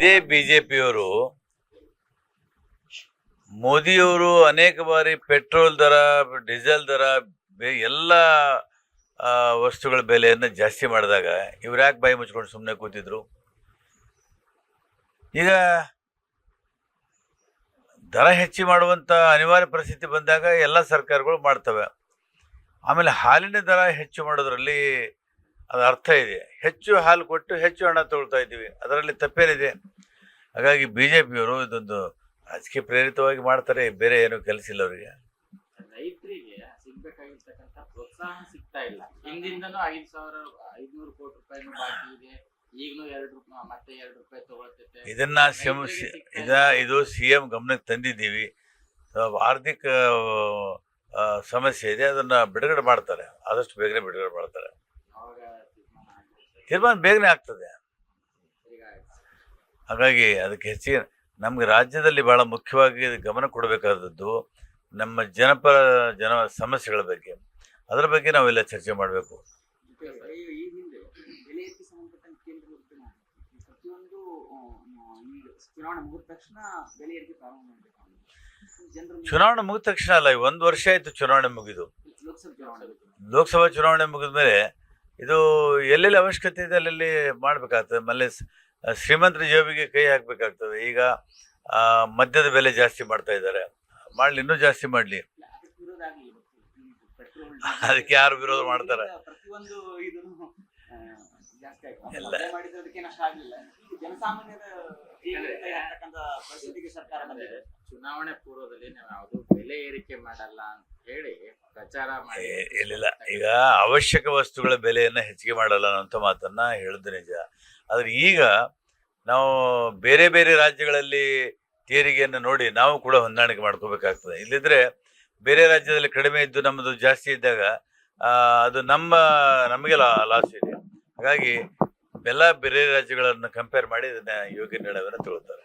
ಇದೇ ಬಿಜೆಪಿಯವರು ಮೋದಿಯವರು ಅನೇಕ ಬಾರಿ ಪೆಟ್ರೋಲ್ ದರ, ಡೀಸೆಲ್ ದರ ಎಲ್ಲ ವಸ್ತುಗಳ ಬೆಲೆಯನ್ನು ಜಾಸ್ತಿ ಮಾಡಿದಾಗ ಇವ್ರು ಯಾಕೆ ಬಾಯಿ ಮುಚ್ಕೊಂಡು ಸುಮ್ಮನೆ ಕೂತಿದ್ರು? ಈಗ ದರ ಹೆಚ್ಚು ಮಾಡುವಂಥ ಅನಿವಾರ್ಯ ಪರಿಸ್ಥಿತಿ ಬಂದಾಗ ಎಲ್ಲ ಸರ್ಕಾರಗಳು ಮಾಡ್ತವೆ. ಆಮೇಲೆ ಹಾಲಿನ ದರ ಹೆಚ್ಚು ಮಾಡೋದ್ರಲ್ಲಿ ಅದು ಅರ್ಥ ಇದೆ. ಹೆಚ್ಚು ಹಾಲು ಕೊಟ್ಟು ಹೆಚ್ಚು ಹಣ ತಗೊಳ್ತಾ ಇದ್ದೀವಿ. ಅದರಲ್ಲಿ ತಪ್ಪೇನಿದೆ. ಹಾಗಾಗಿ ಬಿ ಜೆ ಪಿಯವರು ಇದೊಂದು ರಾಜಕೀಯ ಪ್ರೇರಿತವಾಗಿ ಮಾಡ್ತಾರೆ ಬೇರೆ ಏನೂ ಕೆಲಸ ಇಲ್ಲ ಅವರಿಗೆ. ರೈತರಿಗೆ ಸಿಗ್ಬೇಕಾಗಿರ್ತಕ್ಕಂಥ ಪ್ರೋತ್ಸಾಹ ಸಿಗ್ತಾ ಇಲ್ಲ. ಹಿಂದಿಂದನೂ ಐದು ಸಾವಿರ ಐದ್ನೂರು ಕೋಟಿ ರೂಪಾಯಿ ಬಾಕಿ ಇದೆ. ಈಗಲೂ ಎರಡು ರೂಪಾಯಿ ಮತ್ತೆ ಎರಡು ರೂಪಾಯಿ ತಗೊಳ್ತೈತೆ. ಇದನ್ನ ಸಿಎಂ ಇದ ಇದು ಸಿ ಎಂ ಗಮನಕ್ಕೆ ತಂದಿದ್ದೀವಿ. ಆರ್ಥಿಕ ಸಮಸ್ಯೆ ಇದೆ ಅದನ್ನ ಬಿಡುಗಡೆ ಮಾಡ್ತಾರೆ. ಆದಷ್ಟು ಬೇಗನೆ ಬಿಡುಗಡೆ ಮಾಡ್ತಾರೆ. ತೀರ್ಮಾನ ಬೇಗನೆ ಆಗ್ತದೆ. ಹಾಗಾಗಿ ಅದಕ್ಕೆ ಹೆಚ್ಚಿನ ನಮಗೆ ರಾಜ್ಯದಲ್ಲಿ ಬಹಳ ಮುಖ್ಯವಾಗಿ ಗಮನ ಕೊಡಬೇಕಾದದ್ದು ನಮ್ಮ ಜನಪರ ಜನ ಸಮಸ್ಯೆಗಳ ಬಗ್ಗೆ. ಅದರ ಬಗ್ಗೆ ನಾವೆಲ್ಲ ಚರ್ಚೆ ಮಾಡಬೇಕು. ಚುನಾವಣೆ ಮುಗಿದ ತಕ್ಷಣ ಅಲ್ಲ ಒಂದು ವರ್ಷ ಆಯಿತು ಚುನಾವಣೆ ಮುಗಿದು. ಲೋಕಸಭೆ ಚುನಾವಣೆ ಮುಗಿದ ಮೇಲೆ ಇದು ಎಲ್ಲೆಲ್ಲಿ ಅವಶ್ಯಕತೆ ಇದೆ ಅಲ್ಲೆಲ್ಲಿ ಮಾಡಬೇಕಾಗ್ತದೆ? ಮಲ್ಲೇಶ್ ಶ್ರೀಮಂತರ ಜೇಬಿಗೆ ಕೈ ಹಾಕಬೇಕಾಗ್ತದೆ. ಈಗ ಮದ್ಯದ ಬೆಲೆ ಜಾಸ್ತಿ ಮಾಡ್ತಾ ಇದ್ದಾರೆ. ಮಾಡಲಿ ಇನ್ನೂ ಜಾಸ್ತಿ ಮಾಡಲಿ. ಅದಕ್ಕೆ ಯಾರು ವಿರೋಧ ಮಾಡ್ತಾರೆ? ಚುನಾವಣೆ ಪೂರ್ವದಲ್ಲಿ ನಾವು ಯಾವುದು ಬೆಲೆ ಏರಿಕೆ ಮಾಡಲ್ಲ ಅಂತ ಹೇಳಿ ಪ್ರಚಾರ ಮಾಡಿ. ಏ, ಈಗ ಅವಶ್ಯಕ ವಸ್ತುಗಳ ಬೆಲೆಯನ್ನು ಹೆಚ್ಚಿಗೆ ಮಾಡಲ್ಲ ಅಂತ ಮಾತನ್ನ ಹೇಳುದು ನಿಜ. ಆದ್ರೆ ಈಗ ನಾವು ಬೇರೆ ಬೇರೆ ರಾಜ್ಯಗಳಲ್ಲಿ ತೆರಿಗೆಯನ್ನು ನೋಡಿ ನಾವು ಕೂಡ ಹೊಂದಾಣಿಕೆ ಮಾಡ್ಕೋಬೇಕಾಗ್ತದೆ. ಇಲ್ಲದಿದ್ದರೆ ಬೇರೆ ರಾಜ್ಯದಲ್ಲಿ ಕಡಿಮೆ ಇದ್ದು ನಮ್ಮದು ಜಾಸ್ತಿ ಇದ್ದಾಗ ಅದು ನಮ್ಮ, ನಮಗೆ ಲಾಸ್ ಇದೆ. ಹಾಗಾಗಿ ಎಲ್ಲ ಬೇರೆ ರಾಜ್ಯಗಳನ್ನು ಕಂಪೇರ್ ಮಾಡಿ ಇದನ್ನ ಯೋಗ್ಯ ನಿರ್ಣಯವನ್ನು ತಗೊಳ್ತಾರೆ.